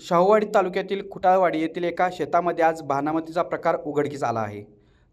शाहूवाडी तालुक्यातील खुटाळवाडी येथील एका शेतामध्ये आज भानामतीचा प्रकार उघडकीस आला आहे.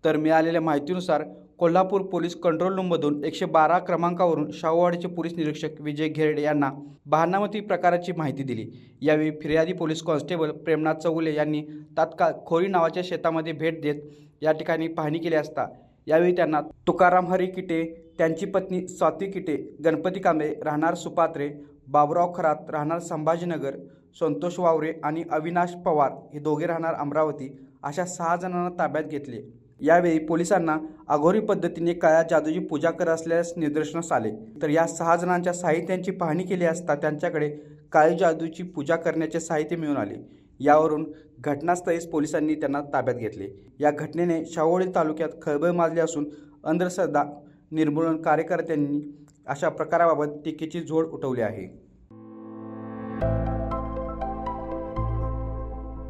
तर मिळालेल्या माहितीनुसार कोल्हापूर पोलीस कंट्रोल रूममधून एकशे बारा क्रमांकावरून शाहूवाडीचे पोलीस निरीक्षक विजय घेरडे यांना भानामती प्रकाराची माहिती दिली. यावेळी फिर्यादी पोलीस कॉन्स्टेबल प्रेमनाथ चौगुले यांनी तात्काळ खोरी नावाच्या शेतामध्ये भेट देत या ठिकाणी पाहणी केली असता यावेळी त्यांना तुकाराम हरी किटे त्यांची पत्नी स्वाती किटे गणपती कांबळे राहणार सुपात्रे बाबुराव खरात राहणार संभाजीनगर संतोष वावरे आणि अविनाश पवार हे दोघे राहणार अमरावती अशा सहा जणांना ताब्यात घेतले. यावेळी पोलिसांना अघोरी पद्धतीने काळ्या जादूची पूजा करत असल्यास निदर्शनास आले. तर या सहा जणांच्या साहित्यांची पाहणी केली असता त्यांच्याकडे काळी जादूची पूजा करण्याचे साहित्य मिळून आले. यावरून घटनास्थळीच पोलिसांनी त्यांना ताब्यात घेतले. या घटनेने शाहूवाडी तालुक्यात खळबळ माजली असून अंधश्रद्धा निर्मूलन कार्यकर्त्यांनी अशा प्रकाराबाबत टीकेची झोड उठवली आहे.